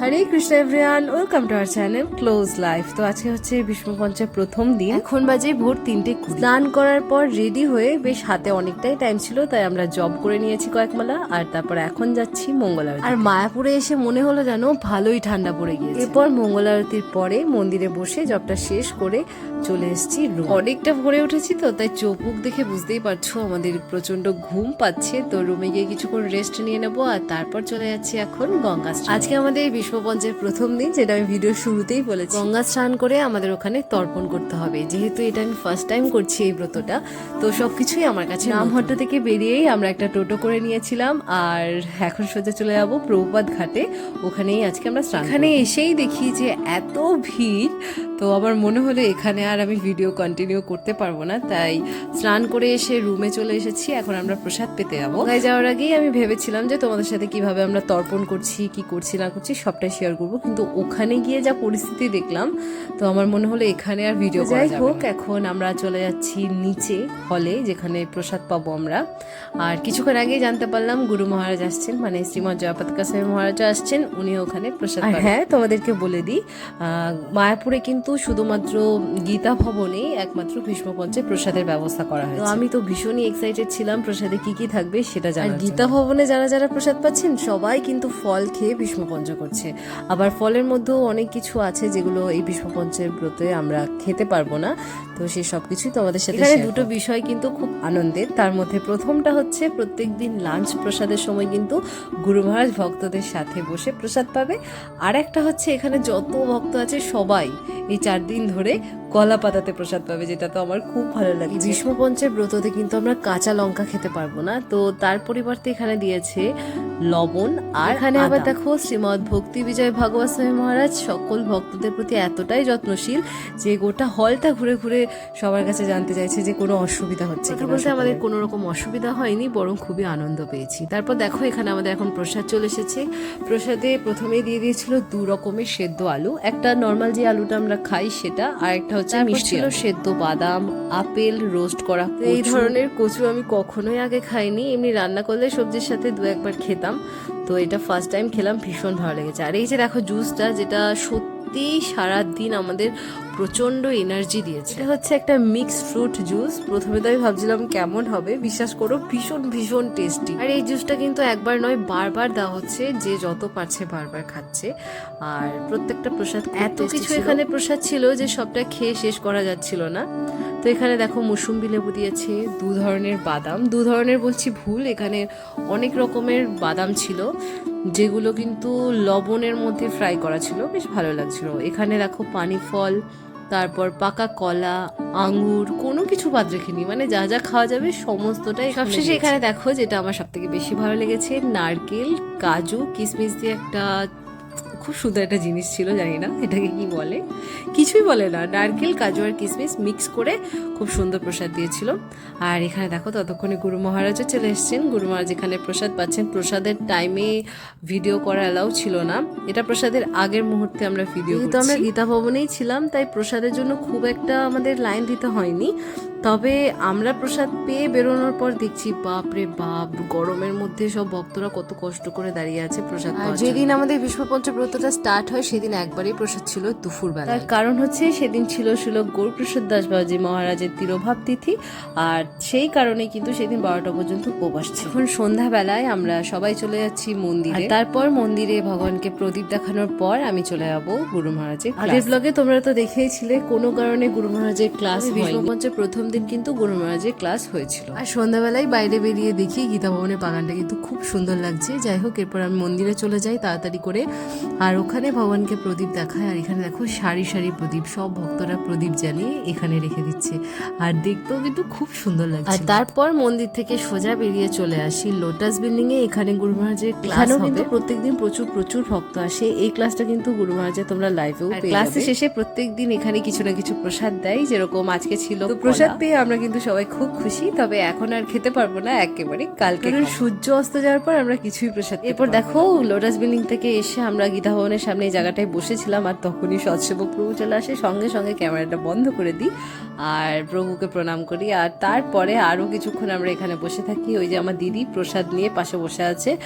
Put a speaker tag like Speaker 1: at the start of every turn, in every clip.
Speaker 1: Hare Krishna everyone welcome to our channel close life তো আজকে হচ্ছে বিষ্ণুপঞ্চের প্রথম দিন এখন বাজে ভোর তিনটে। স্নান করার পর রেডি হয়ে বেশ হাতে অনেকটাই টাইম ছিল, তাই আমরা জব করে নিয়েছি কয়েক মালা, আর তারপর এখন যাচ্ছি মঙ্গল। আর মায়াপুরে এসে মনে হলো যেন ভালোই ঠান্ডা পড়ে গিয়েছে এরপর মঙ্গল আরতির পরে মন্দিরে বসে জবটা শেষ করে চলে এসেছি room। অনেকটা ভরে উঠেছি তো, তাই মুখ দেখে বুঝতেই পারছ আমাদের প্রচণ্ড ঘুম পাচ্ছে তো রুমে গিয়ে কিছুক্ষণ রেস্ট নিয়ে নেব, আর তারপর চলে যাচ্ছি এখন গঙ্গা আজকে আমাদের বিশ্বপঞ্চের প্রথম দিন যেটা আমি ভিডিও শুরুতেই বলেছি। গঙ্গা স্নান করে আমাদের ওখানে তর্পণ করতে হবে। যেহেতু এটা আমি ফার্স্ট টাইম করছি এই ব্রতটা তো সবকিছুই আমার কাছে নামহট্ট থেকে বেরিয়েই আমরা একটা টোটো করে নিয়েছিলাম আর এখন সোজা চলে যাব প্রভুপাত ঘাটে। ওখানেই আজকে আমরা স্নান এখানে এসেই দেখি যে এত ভিড় তো আমার মনে হলো এখানে আর আমি ভিডিও কন্টিনিউ করতে পারব না তাই স্নান করে এসে রুমে চলে এসেছি এখন আমরা প্রসাদ পেতে যাব। যাওয়ার আগেই আমি ভেবেছিলাম যে তোমাদের সাথে কীভাবে আমরা তর্পণ করছি কি করছি না করছি সবটাই শেয়ার করব। কিন্তু ওখানে গিয়ে যা পরিস্থিতি দেখলাম তো আমার মনে হলো এখানে আর ভিডিও যাই হোক এখন আমরা চলে যাচ্ছি নিচে হলে যেখানে প্রসাদ পাবো আমরা। আর কিছুক্ষণ আগেই জানতে পারলাম গুরু মহারাজ আসছেন মানে শ্রীমৎ জয়পাত কাসাই মহারাজ আসছেন উনি ওখানে প্রসাদ হ্যাঁ তোমাদেরকে বলে দিই আহ, মায়াপুরে কিন্তু শুধুমাত্র গীতা ভবনে একমাত্র ভীষ্মপঞ্চে প্রসাদের ব্যবস্থা করা হয় তো আমি তো ভীষণই এক্সাইটেড ছিলাম প্রসাদে কি কি থাকবে সেটা জানার গীতা ভবনে যারা যারা প্রসাদ পাচ্ছেন সবাই কিন্তু ফল খেয়ে ভীষ্মপঞ্চ করছে। আবার ফলের মধ্যেও অনেক কিছু আছে যেগুলো এই বিশ্বপঞ্চের ব্রতে আমরা খেতে পারব না। তো সেই সব কিছুই তোমাদের সাথে এখানে দুটো বিষয় কিন্তু খুব আনন্দের। তার মধ্যে প্রথমটা হচ্ছে প্রত্যেক দিন লাঞ্চ প্রসাদের সময় কিন্তু গুরু মহারাজ ভক্তদের সাথে বসে প্রসাদ পাবে। আর একটা হচ্ছে এখানে যত ভক্ত আছে সবাই এই চার দিন ধরে কলা পাতাতে প্রসাদ পাবে যেটা তো আমার খুব ভালো লাগে গ্রীষ্মপঞ্চের ব্রততে কিন্তু আমরা কাঁচা লঙ্কা খেতে পারব না। তো তার পরিবর্তে এখানে দিয়েছে লবণ আর এখানে আবার দেখো শ্রীমদ ভক্তি বিজয় ভাগবত স্বামী মহারাজ সকল ভক্তদের প্রতি এতটাই যত্নশীল যে গোটা হলটা ঘুরে ঘুরে সবার কাছে জানতে চাইছে যে কোনো অসুবিধা হচ্ছে কি বলতে আমাদের কোনো রকম অসুবিধা হয়নি বরং খুবই আনন্দ পেয়েছি। তারপর দেখো এখানে আমাদের এখন প্রসাদ চলে এসেছে। প্রসাদে প্রথমেই দিয়ে দিয়েছিল দু রকমের সেদ্ধ আলু। একটা নর্মাল যে আলুটা আমরা খাই সেটা আর একটা হচ্ছে মিষ্টি ছিল সেদ্ধ বাদাম আপেল রোস্ট করা এই ধরনের কচু আমি কখনোই আগে খাইনি। এমনি রান্না করলে সবজির সাথে দু একবার খেতাম। তো এটা ফার্স্ট টাইম খেলাম ভীষণ ভালো লেগেছে। আর এই যে দেখো জুসটা যেটা সত্যি সারা দিন আমাদের প্রচণ্ড এনার্জি দিয়েছে। এটা হচ্ছে একটা মিক্সড ফ্রুট জুস প্রথমে তো আমি ভাবছিলাম কেমন হবে। বিশ্বাস করো ভীষণ ভীষণ টেস্টি আর এই জুসটা কিন্তু একবার নয় বারবার দেওয়া হচ্ছে যে যত পারছে বারবার খাচ্ছে। আর প্রত্যেকটা প্রসাদ এত কিছু এখানে প্রসাদ ছিল যে সবটা খেয়ে শেষ করা যাচ্ছিল না। তো এখানে দেখো মুসুম্বি লেবু দিয়েছে দু ধরনের বাদাম। দু ধরনের বলছি ভুল এখানে অনেক রকমের বাদাম ছিল। যেগুলো কিন্তু লবণের মধ্যে ফ্রাই করা ছিল বেশ ভালো লাগছিল। এখানে দেখো পানি ফল তারপর পাকা কলা আঙ্গুর কোনো কিছু বাদ রেখেনি। মানে যা যা খাওয়া যাবে সমস্তটাই সবশেষে এখানে দেখো যেটা আমার সব থেকে বেশি ভালো লেগেছে নারকেল কাজু কিশমিশ দিয়ে একটা খুব সুন্দর একটা জিনিস ছিল জানি না এটাকে কি বলে। কিছুই বলে না নারকেল কাজু আর কিশমিশ মিক্স করে খুব সুন্দর প্রসাদ দিয়েছিল। আর এখানে দেখো ততক্ষণে গুরু মহারাজও চলে এসেছেন। গুরু মহারাজ এখানে প্রসাদ পাচ্ছেন। প্রসাদের টাইমে ভিডিও করা অ্যালাউ ছিল না। এটা প্রসাদের আগের মুহূর্তে আমরা ভিডিও তো আমরা গীতা ভবনেই ছিলাম তাই প্রসাদের জন্য খুব একটা আমাদের লাইন দিতে হয়নি। তবে আমরা প্রসাদ পেয়ে বেরোনোর পর দেখছি বাপ রে বাপ গরমের মধ্যে সব ভক্তরা কত কষ্ট করে দাঁড়িয়ে আছে প্রসাদ যেদিন আমাদের বিশ্বপঞ্চ ব্রতটা স্টার্ট হয় সেদিন একবারই প্রসাদ ছিল দুপুর বেলা তার কারণ হচ্ছে সেদিন ছিল ছিল গৌরপ্রসাদ দাস বাবাজি মহারাজের তিরোভাব তিথি আর সেই কারণে কিন্তু সেদিন বারোটা পর্যন্ত উপবাস ছিল। এখন সন্ধ্যাবেলায় আমরা সবাই চলে যাচ্ছি মন্দিরে। তারপর মন্দিরে ভগবানকে প্রদীপ দেখানোর পর আমি চলে যাব গুরু মহারাজের আগের ব্লগে তোমরা তো দেখেইছিলে কোনো কারণে গুরু মহারাজের ক্লাস বিষ্ণুপঞ্চের প্রথম দিন কিন্তু গুরু মহারাজের ক্লাস হয়েছিল। আর সন্ধ্যাবেলায় বাইরে বেরিয়ে দেখি গীতা ভবনের বাগানটা কিন্তু খুব সুন্দর লাগছে। যাই হোক এরপর আমি মন্দিরে চলে যাই তাড়াতাড়ি করে আর ওখানে ভগবানকে প্রদীপ দেখায় আর এখানে দেখো সারি সারি প্রদীপ সব ভক্তরা প্রদীপ জ্বালিয়ে এখানে রেখে দিচ্ছে। আর দেখতেও কিন্তু খুব সুন্দর লাগছে। আর তারপর মন্দির থেকে সোজা বেরিয়ে চলে আসি। লোটাস বিল্ডিং এ এখানে গুরু মহারাজের ক্লাস কিন্তু প্রত্যেকদিন প্রচুর প্রচুর ভক্ত আসে। এই ক্লাসটা কিন্তু গুরু মহারাজের তোমরা লাইভেও ক্লাসে শেষে প্রত্যেকদিন এখানে কিছু না কিছু প্রসাদ দেয় যেরকম আজকে ছিল প্রসাদ পেয়ে আমরা কিন্তু সবাই খুব খুশি তবে এখন আর খেতে পারব না একেবারে কালকে সূর্য অস্ত যাওয়ার পর আমরা কিছুই প্রসাদ এরপর দেখো লোটাস বিল্ডিং থেকে এসে আমরা গীতা ভবনের সামনে এই জায়গাটায় বসেছিলাম আর তখনই সৎসেবক প্রভু চলে আসে। সঙ্গে সঙ্গে ক্যামেরাটা বন্ধ করে দিই। আর প্রভুকে প্রণাম করি। আর তারপরে আরও কিছুক্ষণ আমরা এখানে বসে থাকি। ওই যে আমার দিদি প্রসাদ নিয়ে পাশে বসে আছে।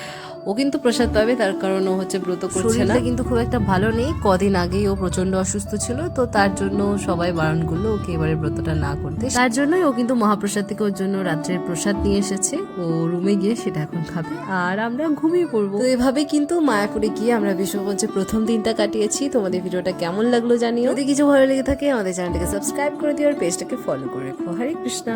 Speaker 1: ও কিন্তু প্রসাদ পাবে তার কারণ ও হচ্ছে ব্রত করছে না। কিন্তু খুব একটা ভালো নেই। কদিন আগেই ও প্রচণ্ড অসুস্থ ছিল তো তার জন্য সবাই বারণ করল ওকে এবারে ব্রতটা না করতে। তার জন্যই ও কিন্তু মহাপ্রসাদ থেকে ওর জন্য রাত্রের প্রসাদ নিয়ে এসেছে। ও রুমে গিয়ে সেটা এখন খাবে। আর আমরা ঘুমিয়ে পড়ব। তো এভাবে কিন্তু মায়াপুরে গিয়ে আমরা বিশ্বপঞ্চে প্রথম দিনটা কাটিয়েছি। তোমাদের ভিডিওটা কেমন লাগল জানিও। যদি কিছু ভালো লেগে থাকে আমাদের চ্যানেলটাকে সাবস্ক্রাইব করে দিও। পেজটাকে ফলো করে রেখো। হরে কৃষ্ণা।